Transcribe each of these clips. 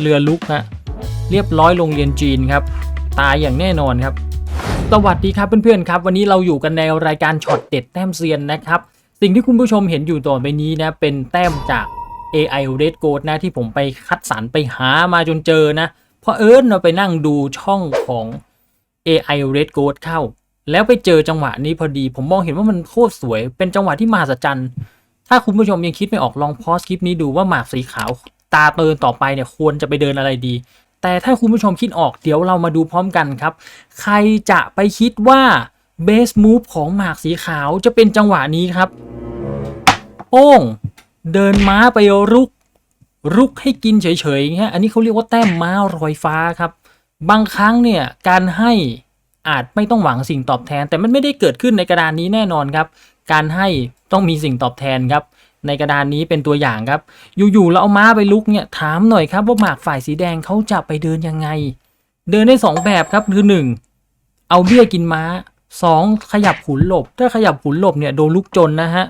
เรือลุกฮะเรียบร้อยโรงเรียนจีนครับ ตายอย่างแน่นอนครับ สวัสดีครับเพื่อนๆครับ วันนี้เราอยู่กันในรายการช็อตเด็ดแต้มเซียนนะครับ สิ่งที่คุณผู้ชมเห็นอยู่ต่อไปนี้นะเป็นแต้มจาก AI Red Code นะที่ผมไปคัดสรรไปหามาจนเจอนะ เพราะเอิญเราไปนั่งดูช่องของ AI Red Code เข้า แล้วไปเจอจังหวะนี้พอดี ผมมองเห็นว่ามันโคตรสวย เป็นจังหวะที่มหัศจรรย์ ถ้าคุณผู้ชมยังคิดไม่ออกลองพอสคลิปนี้ดูว่าหมากสีขาว ตาเตินต่อไปเนี่ยควรจะไปเดินอะไรดี แต่ถ้าคุณผู้ชมคิดออกเดี๋ยวเรามาดูพร้อมกันครับ ใครจะไปคิดว่าเบสมูฟของหมากสีขาวจะเป็นจังหวะนี้ครับ โป้ง เดินม้าไปรุก รุกให้กินเฉยๆอย่างเงี้ยอันนี้เขาเรียกว่าแต้มม้ารอยฟ้าครับ บางครั้งเนี่ยการให้อาจไม่ต้องหวังสิ่งตอบแทน แต่มันไม่ได้เกิดขึ้นในกระดานนี้แน่นอนครับ การให้ต้องมีสิ่งตอบแทนครับ ในกระดานนี้เป็นตัวอย่างครับ อยู่ๆเราเอาม้าไปลุกเนี่ยถามหน่อยครับว่าหมากฝ่ายสีแดงเขาจะไปเดินยังไง เดินได้สองแบบครับคือหนึ่งเอาเบี้ยกินม้าสองขยับขุนหลบ ถ้าขยับขุนหลบเนี่ยโดนลูกจนนะฮะ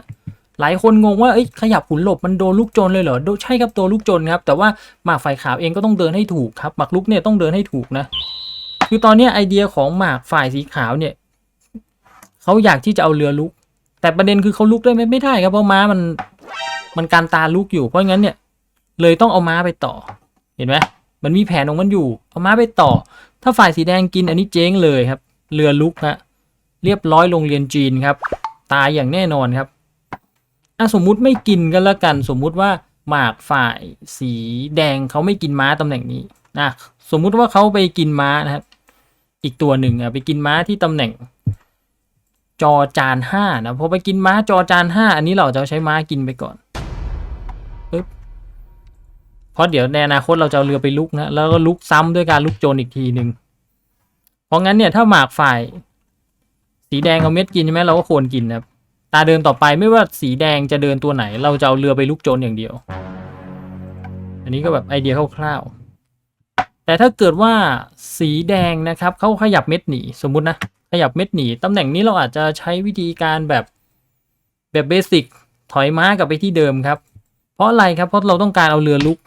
หลายคนงงว่าเอ้ยขยับขุนหลบมันโดนลูกจนเลยเหรอใช่ครับโดนลูกจนครับ แต่ว่าหมากฝ่ายขาวเองก็ต้องเดินให้ถูกครับหมากลุกเนี่ยต้องเดินให้ถูกนะ คือตอนนี้ไอเดียของหมากฝ่ายสีขาวเนี่ยเขาอยากที่จะเอาเรือลุก แต่ประเด็นคือเขาลุกได้ไหมไม่ได้ครับเพราะม้ามัน มันการตาลุกอยู่เพราะงั้นเนี่ย เลยต้องเอาม้าไปต่อ เห็นไหมมันมีแผนของมันอยู่ เอาม้าไปต่อ ถ้าฝ่ายสีแดงกินอันนี้เจ๊งเลยครับ เรือลุกฮะเรียบร้อยโรงเรียนจีนครับ ตายอย่างแน่นอนครับอะสมมุติไม่กินกันแล้วกัน สมมุติว่าหมากฝ่ายสีแดงเขาไม่กินม้าตำแหน่งนี้นะสมมุติว่าเขาไปกินม้านะครับ อีกตัวหนึ่งอะไปกินม้าที่ตำแหน่ง จอจานห้านะพอไปกินม้าจอจานห้าอันนี้เราจะใช้ม้ากินไปก่อน เพราะเดี๋ยวในอนาคตเราจะเอาเรือไปลุกนะแล้วก็ลุกซ้ำด้วยการลุกโจรอีกทีหนึ่งเพราะงั้นเนี่ยถ้าหมากฝ่าย สีแดงเอาเม็ดกินใช่ไหมเราก็ควรกินนะครับตาเดินต่อไปไม่ว่าสีแดงจะเดินตัวไหน เราจะเอาเรือไปลุกโจรอย่างเดียว อันนี้ก็แบบไอเดียคร่าวๆ แต่ถ้าเกิดว่าสีแดงนะครับเขาขยับเม็ดหนีสมมุตินะขยับเม็ดหนีตำแหน่งนี้เราอาจจะใช้วิธีการแบบแบบเบสิกถอยม้ากลับไปที่เดิมครับ เพราะอะไรครับเพราะเราต้องการเอาเรือลุก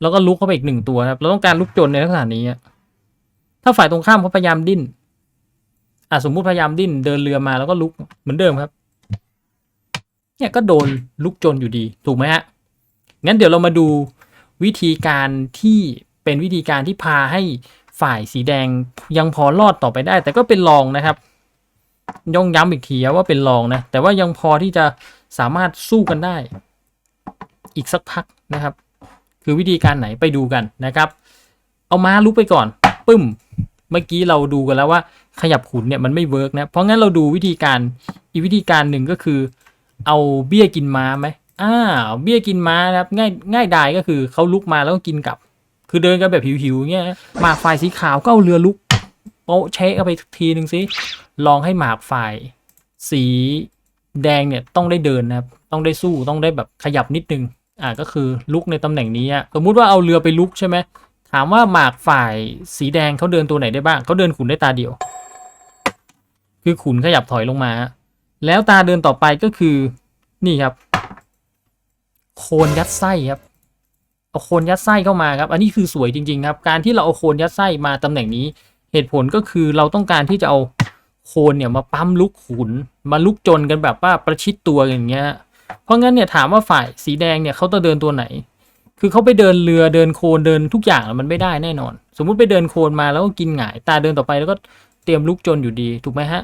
แล้วก็ลุกเข้าไปอีกหนึ่งตัวครับเราต้องการลุกจรในลักษณะนี้ถ้าฝ่ายตรงข้ามเขาพยายามดิ้นอะสมมุติพยายามดิ้นเดินเรือมาแล้วก็ลุกเหมือนเดิมครับ เนี่ยก็โดนลุกจนอยู่ดี ถูกไหมฮะงั้นเดี๋ยวเรามาดูวิธีการที่เป็นวิธีการที่พาให้ฝ่ายสีแดงยังพอรอดต่อไปได้ แต่ก็เป็นรองนะครับ ย่องย้ำอีกทีว่าเป็นรองนะ แต่ว่ายังพอที่จะสามารถสู้กันได้ อีกสักพักนะครับ คือวิธีการไหนไปดูกันนะครับ เอาม้าลุกไปก่อนปึ้ม เมื่อกี้เราดูกันแล้วว่าขยับขุนเนี่ยมันไม่เวิร์กนะเพราะงั้นเราดูวิธีการอีกวิธีการหนึ่งก็คือ เอาเบี้ยกินม้าไหมอ่าเบี้ยกินม้านะครับง่ายง่ายดายก็คือเขาลุกมาแล้วก็กินกลับ คือเดินกันแบบหิวๆเงี้ยหมากฝ่ายสีขาวก็เอาเรือลุกโป๊ะเชะเข้าไปทีหนึ่งสิลองให้หมากฝ่าย สีแดงเนี่ยต้องได้เดินนะครับ ต้องได้สู้ต้องได้แบบขยับนิดนึง อ่าก็คือลุกในตำแหน่งนี้สมมุติว่าเอาเรือไปลุกใช่ไหมถามว่าหมากฝ่ายสีแดงเขาเดินตัวไหนได้บ้างเขาเดินขุนได้ตาเดียว คือขุนขยับถอยลงมา แล้วตาเดินต่อไปก็คือนี่ครับ โคนยัดไส้ครับเอาโคนยัดไส้เข้ามาครับ อันนี้คือสวยจริง ๆ ครับ การที่เราเอาโคนยัดไส้มาตำแหน่งนี้ เหตุผลก็คือเราต้องการที่จะเอาโคนเนี่ยมาปั๊มลุกขุนมาลุกจนกันแบบว่าประชิดตัวอย่างเงี้ย เพราะงั้นเนี่ยถามว่าฝ่ายสีแดงเนี่ยเขาจะเดินตัวไหน คือเขาไปเดินเรือเดินโคลนเดินทุกอย่างมันไม่ได้แน่นอน สมมุติไปเดินโคลนมาแล้วก็กินหงาย ตาเดินต่อไปแล้วก็เตรียมลุกจนอยู่ดีถูกไหมฮะ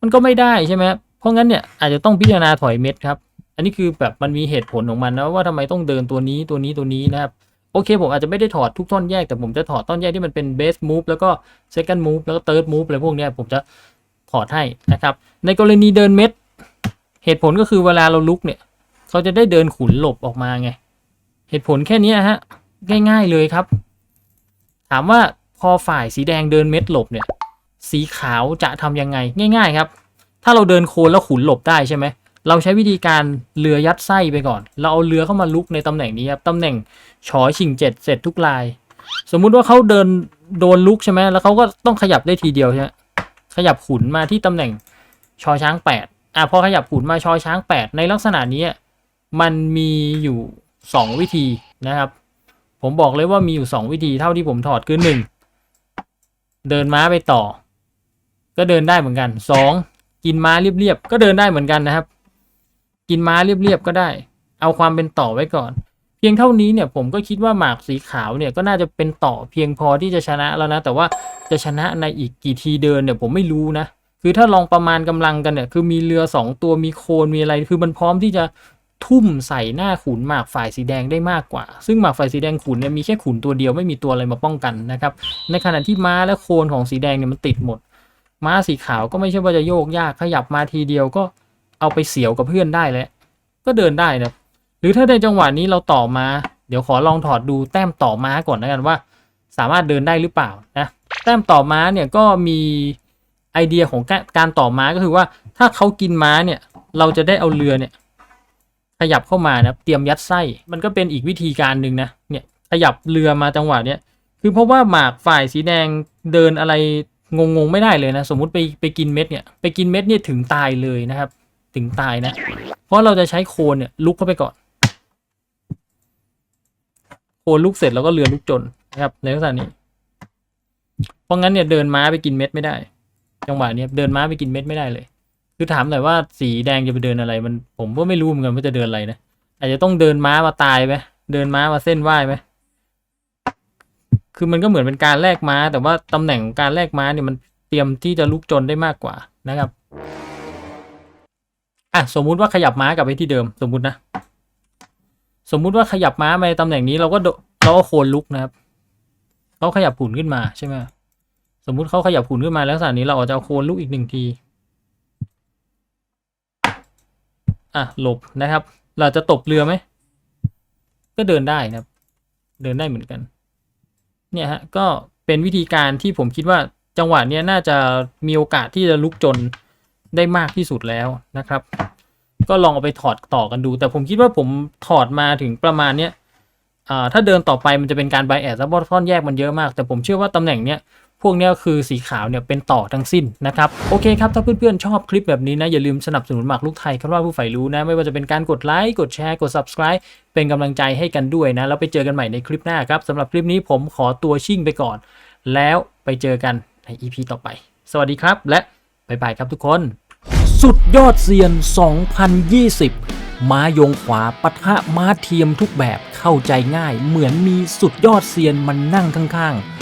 มันก็ไม่ได้ใช่ไหมเพราะงั้นเนี่ยอาจจะต้องพิจารณาถอยเม็ดครับ อันนี้คือแบบมันมีเหตุผลของมันนะว่าทำไมต้องเดินตัวนี้ตัวนี้ตัวนี้นะครับโอเคผมอาจจะไม่ได้ถอดทุกท่อนแยกแต่ผมจะถอดท่อนแยกที่มันเป็นเบสมูฟแล้วก็เซคันด์มูฟแล้วก็เติร์ดมูฟอะไรพวกนี้ผมจะถอดให้นะครับ ในกรณีเดินเม็ด เหตุผลก็คือเวลาเราลุกเนี่ย เขาจะได้เดินขุนหลบออกมาไง เหตุผลแค่นี้ฮะ ง่ายๆเลยครับ ถามว่าพอฝ่ายสีแดงเดินเม็ดหลบเนี่ย สีขาวจะทำยังไง ง่าย ๆ ครับ ถ้าเราเดินโคนแล้วขุนหลบได้ใช่ไหม เราใช้วิธีการเรือยัดไส้ไปก่อน เราเอาเรือเข้ามาลุกในตำแหน่งนี้ครับตำแหน่งฉอชิงเจ็ดเสร็จทุกลาย สมมุติว่าเขาเดินโดนลุกใช่ไหมแล้วเขาก็ต้องขยับได้ทีเดียวใช่ไหมขยับขุนมาที่ตำแหน่งชอช้างแปด อะพอขยับขุนมาชอช้างแปดในลักษณะนี้มันมีอยู่ 2 วิธีนะครับ ผมบอกเลยว่ามีอยู่สองวิธีเท่าที่ผมถอดคือหนึ่งเดินม้าไปต่อ ก็เดินได้เหมือนกันสองกินม้าเรียบๆก็เดินได้เหมือนกันนะครับ กินม้าเรียบๆก็ได้ เอาความเป็นต่อไว้ก่อน เพียงเท่านี้เนี่ยผมก็คิดว่าหมากสีขาวเนี่ยก็น่าจะเป็นต่อเพียงพอที่จะชนะแล้วนะ แต่ว่าจะชนะในอีกกี่ทีเดินเนี่ยผมไม่รู้นะ คือถ้าลองประมาณกำลังกันเนี่ยคือมีเรือสองตัวมีโคนมีอะไรคือมันพร้อมที่จะทุ่มใส่หน้าขุนหมากฝ่ายสีแดงได้มากกว่า ซึ่งหมากฝ่ายสีแดงขุนเนี่ยมีแค่ขุนตัวเดียวไม่มีตัวอะไรมาป้องกันนะครับ ในขณะที่ม้าและโคนของสีแดงเนี่ยมันติดหมด ม้าสีขาวก็ไม่ใช่ว่าจะโยกยากขยับมาทีเดียวก็เอาไปเสียวกับเพื่อนได้แล้ว ก็เดินได้นะหรือถ้าในจังหวะนี้เราต่อมา เดี๋ยวขอลองถอดดูแต้มต่อม้าก่อนนะกันว่า สามารถเดินได้หรือเปล่านะ แต้มต่อม้าเนี่ยก็มี ไอเดียของการต่อม้าก็คือว่าถ้าเขากินม้าเนี่ย เราจะได้เอาเรือเนี่ย ขยับเข้ามานะเตรียมยัดไส้ มันก็เป็นอีกวิธีการหนึ่งนะเนี่ยขยับเรือมาจังหวะเนี้ยคือเพราะว่าหมากฝ่ายสีแดงเดินอะไรงงๆไม่ได้เลยนะ สมมุติไปไปกินเม็ดเนี่ยไปกินเม็ดเนี่ยถึงตายเลยนะครับ ถึงตายนะ เพราะเราจะใช้โคนเนี่ยลุกเข้าไปก่อน โคนลุกเสร็จแล้วก็เรือลุกจนนะครับในลักษณะนี้ เพราะงั้นเนี่ยเดินม้าไปกินเม็ดไม่ได้ จังหวะเนี้ยเดินม้าไปกินเม็ดไม่ได้เลย คือถามหน่อยว่าสีแดงจะไปเดินอะไรมันผมก็ไม่รู้เหมือนกันว่าจะเดินอะไรนะอาจจะต้องเดินม้ามาตายไหมเดินม้ามาเส้นไหวไหมคือมันก็เหมือนเป็นการแลกม้า แต่ว่าตำแหน่งของการแลกม้าเนี่ยมันเตรียมที่จะลุกจนได้มากกว่านะครับอะสมมุติว่าขยับม้ากลับไปที่เดิม สมมุตินะ สมมุติว่าขยับม้ามาในตำแหน่งนี้เราก็โดเราก็โคนลุกนะครับเขาขยับผุนขึ้นมาใช่ไหม สมมุติเขาขยับผุนขึ้นมาแล้วสถานนี้เราอาจจะเอาโคนลุกอีกหนึ่งที อะหลบนะครับ เราจะตบเรือไหม ก็เดินได้นะครับ เดินได้เหมือนกัน เนี่ยฮะ ก็เป็นวิธีการที่ผมคิดว่าจังหวะเนี้ยน่าจะมีโอกาสที่จะลุกจนได้มากที่สุดแล้วนะครับ ก็ลองเอาไปถอดต่อกันดู แต่ผมคิดว่าผมถอดมาถึงประมาณเนี้ยอ่าถ้าเดินต่อไปมันจะเป็นการไบแอดซับบอทอนแยกมันเยอะมาก แต่ผมเชื่อว่าตำแหน่งเนี้ย พวกนี้คือสีขาวเนี่ยเป็นต่อทั้งสิ้นนะครับโอเคครับถ้าเพื่อนๆชอบคลิปแบบนี้นะอย่าลืมสนับสนุนหมากลูกไทยคำว่าผู้ใฝ่รู้นะไม่ว่าจะเป็นการกดไลค์กดแชร์กด subscribe เป็นกำลังใจให้กันด้วยนะแล้วไปเจอกันใหม่ในคลิปหน้าครับสำหรับคลิปนี้ผมขอตัวชิ่งไปก่อน แล้วไปเจอกันใน EP ต่อไป สวัสดีครับ และบ๊ายบายครับทุกคน สุดยอดเซียน 2020 ม้ายงขวาปะทะม้าเทียมทุกแบบเข้าใจง่าย เหมือนมีสุดยอดเซียนมันนั่งข้างๆ